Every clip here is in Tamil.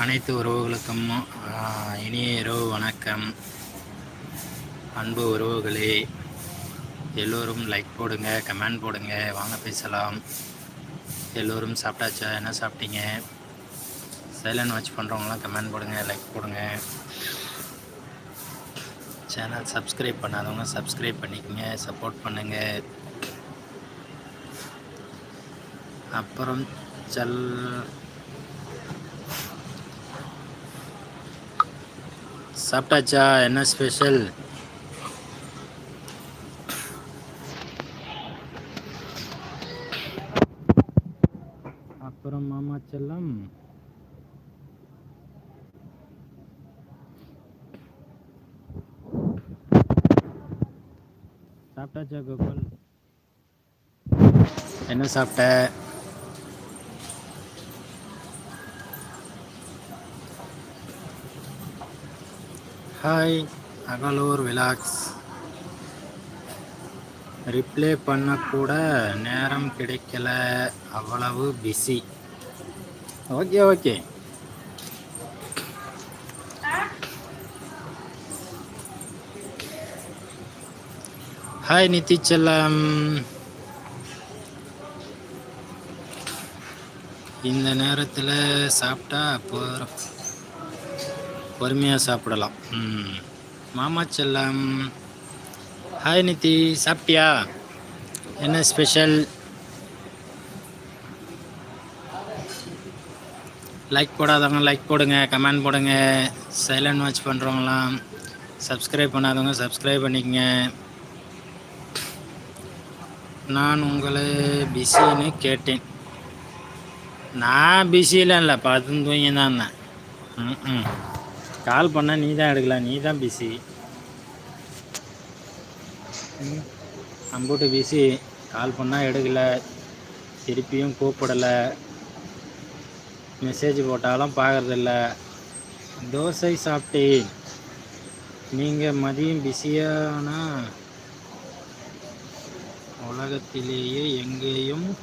அனைத்து உறவுகளுக்கும் இனிய இரவு வணக்கம். அன்பு உறவுகளே எல்லோரும் லைக் போடுங்க கமெண்ட் போடுங்க வாங்க பேசலாம். எல்லோரும் சாப்பிட்டாச்சா என்ன சாப்பிட்டீங்க? சைலண்ட் வாட்ச் பண்ணுறவங்களாம் கமெண்ட் போடுங்க லைக் போடுங்க. சேனல் சப்ஸ்கிரைப் பண்ணாதவங்க சப்ஸ்கிரைப் பண்ணிக்கோங்க சப்போர்ட் பண்ணுங்கள் அப்புறம் செல் சாப்பிட்டாச்சா? என்ன ஸ்பெஷல் அப்புறம் மாமா செல்லம். சாப்பிட்டாச்சா கோகுல்? என்ன சாப்பிட்ட? ஹாய் அகலூர் விலாக்ஸ் ரிப்ளை பண்ண கூட நேரம் கிடைக்கல. அவ்வளவு busy okay okay hi Nithi செல்லம் இந்த நேரத்தில் சாப்பிட்டா போகிற பொறுமையாக சாப்பிடலாம். ம். மாமா செல்லம். ஹாய் நித்தி. சாப்பிட்டியா? என்ன ஸ்பெஷல் லைக் போடாதவங்க லைக் போடுங்க கமெண்ட் போடுங்க. சைலண்ட் வாட்ச் பண்ணுறவங்களாம் சப்ஸ்கிரைப் பண்ணாதவங்க சப்ஸ்கிரைப் பண்ணிக்கங்க. நான் உங்களை பிஸின்னு கேட்டேன். நான் பிஸிலாம் இல்லை பார்த்து தூங்கி தான் இருந்தேன். ம் ம் கால் பண்ணால் நீ தான் எடுக்கலாம் நீ தான் பிஸி அம்பூட்டு பிஸி கால் பண்ணால் எடுக்கலை. திருப்பியும் கூப்பிடலை. மெசேஜ் போட்டாலும் பார்க்குறதில்ல. தோசை சாப்பிட்டேன். நீங்கள் மதியம் பிஸியானா உலகத்திலேயே எங்கேயும்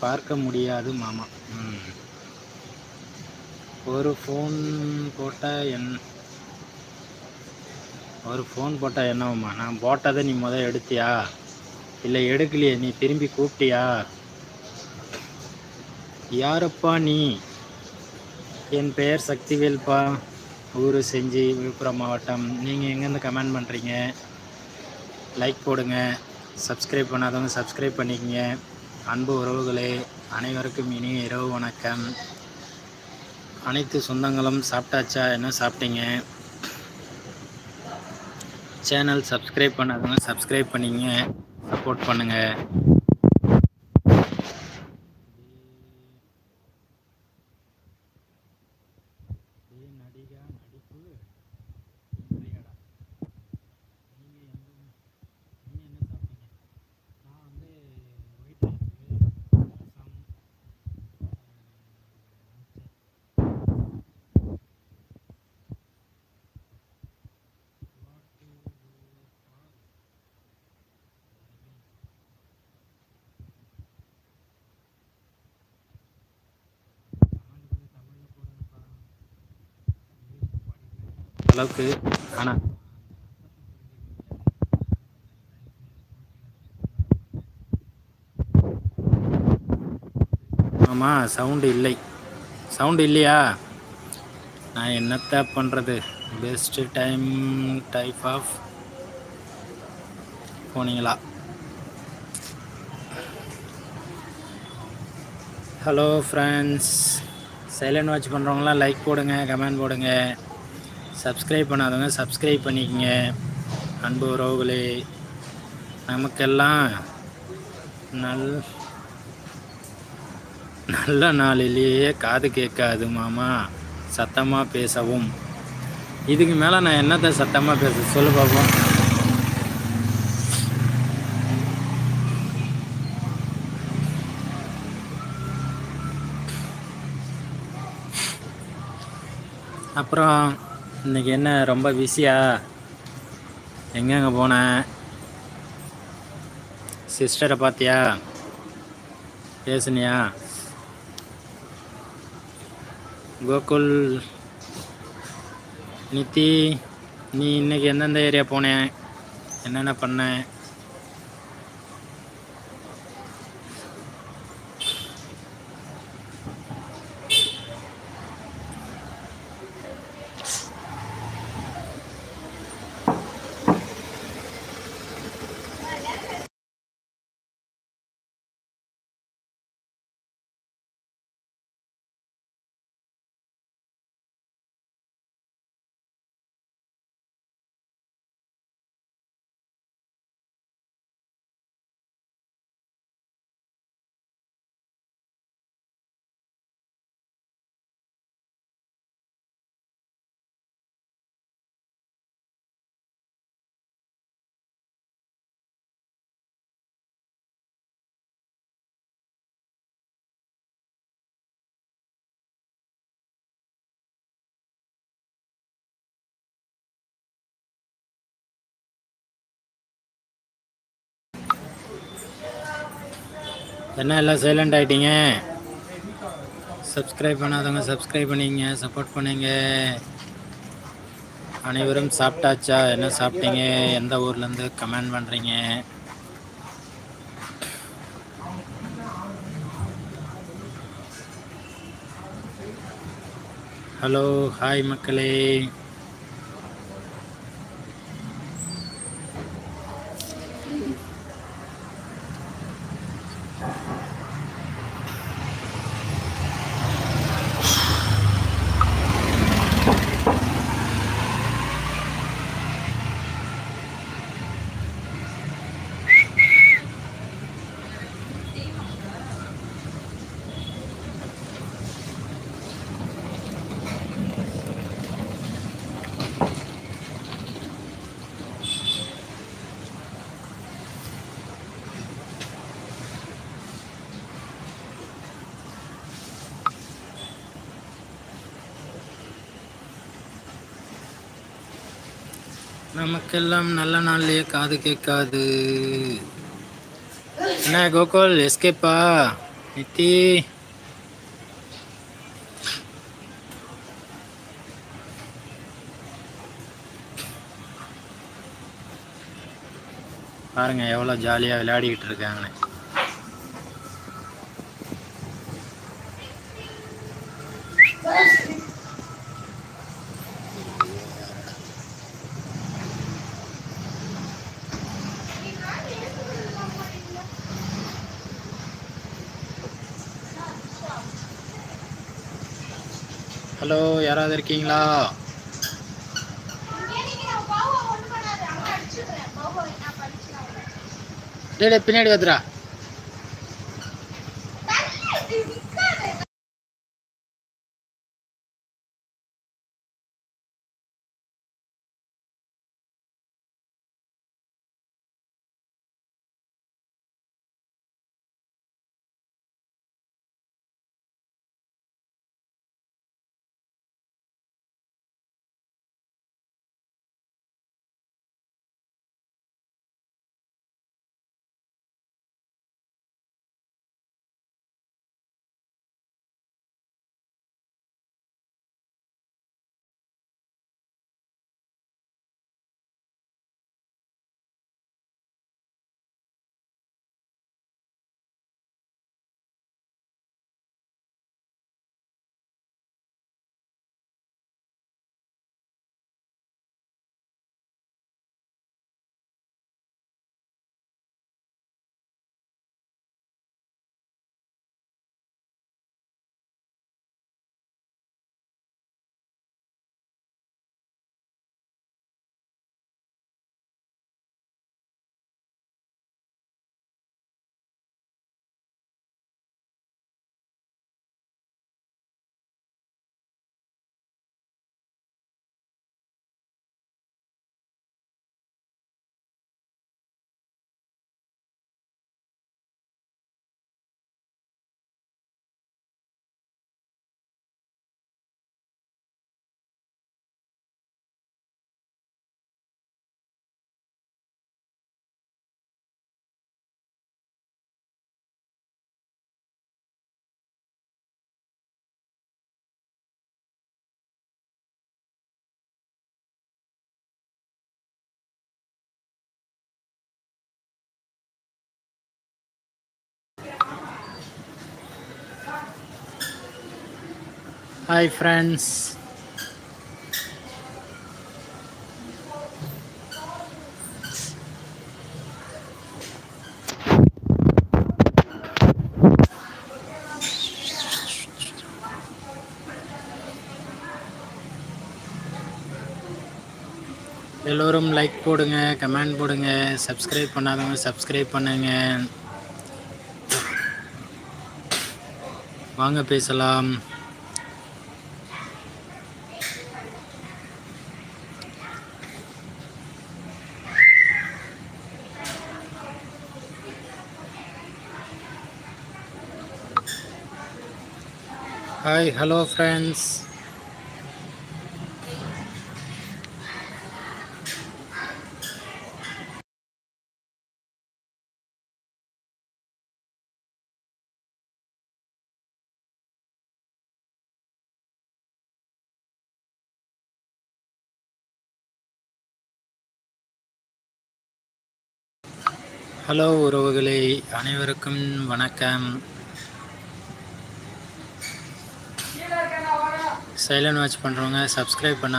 பார்க்க முடியாது மாமா. ம். ஒரு ஃபோன் போட்டால் என் ஒரு ஃபோன் போட்டால் என்னவும்மா? நான் போட்டதை நீ முதல் எடுத்தியா? இல்லை எடுக்கலையே. நீ திரும்பி கூப்பிட்டியா? யாரப்பா நீ? என் பெயர் சக்திவேல்பா. ஊர் செஞ்சி விழுப்புரம் மாவட்டம். நீங்கள் எங்கேருந்து கமெண்ட் பண்ணுறீங்க லைக் போடுங்க. சப்ஸ்கிரைப் பண்ணாதவங்க சப்ஸ்கிரைப் பண்ணிக்கங்க. அன்பு உறவுகளே அனைவருக்கும் இனிய இரவு வணக்கம். அனைத்து சொந்தங்களும் சாப்பிட்டாச்சா? என்ன சாப்பிட்டீங்க? சேனல் சப்ஸ்கிரைப் பண்ணாதவங்க சப்ஸ்கிரைப் பண்ணிங்க. சப்போர்ட் பண்ணுங்கள் அளவுக்கு ஆனால் ஆமாம் சவுண்டு இல்லை. சவுண்டு இல்லையா? நான் என்னத்த பண்ணுறது பெஸ்ட்டு டைம் டைப் ஆஃப் போனீங்களா? ஹலோ ஃப்ரெண்ட்ஸ் சைலண்ட் வாட்ச் பண்ணுறவங்களாம் லைக் போடுங்க கமெண்ட் போடுங்க. சப்ஸ்கிரைப் பண்ணாதவங்க சப்ஸ்கிரைப் பண்ணிக்கங்க. அன்பு உறவுகளே நமக்கெல்லாம் நல் நல்ல நாளிலேயே காது கேட்காது மாமா. சத்தமாக பேசவும். இதுக்கு மேலே நான் என்னத்தை சத்தமாக பேச சொல்லு பார்ப்போம் அப்புறம் இன்றைக்கி என்ன ரொம்ப பிஸியா எங்கெங்கே போன? சிஸ்டரை பார்த்தியா பேசுனியா? கோகுல் நித்தி நீ இன்னைக்கு எந்தெந்த ஏரியா போனேன் என்னென்ன பண்ண? என்ன எல்லாம் சைலண்ட் ஆகிட்டீங்க சப்ஸ்கிரைப் பண்ணாதவங்க சப்ஸ்கிரைப் பண்ணிங்க சப்போர்ட் பண்ணுங்க. அனைவரும் சாப்பிட்டாச்சா? என்ன சாப்பிட்டீங்க? எந்த ஊர்லேருந்து கமெண்ட் பண்ணுறீங்க ஹலோ ஹாய் மக்களே. நமக்கெல்லாம் நல்ல நாள்லயே காது கேட்காது. என்ன கோகுல் எஸ்கேப்பா நித்தி? பாருங்க எவ்வளோ ஜாலியாக விளையாடிக்கிட்டு இருக்காங்கன்னு. ஹலோ யாராவது இருக்கீங்களா? டேய் பின்னாடி வந்துடா ஹாய் ஃப்ரெண்ட்ஸ் எல்லோரும் லைக் போடுங்க கமெண்ட் போடுங்க சப்ஸ்கிரைப் பண்ணாதவங்க சப்ஸ்கிரைப் பண்ணுங்க. வாங்க பேசலாம். ஹாய் ஹலோ ஃப்ரெண்ட்ஸ் ஹலோ உறவுகளே. அனைவருக்கும் வணக்கம். சைலண்ட் வாட்ச் பண்ணுறவங்க சப்ஸ்கிரைப் பண்ண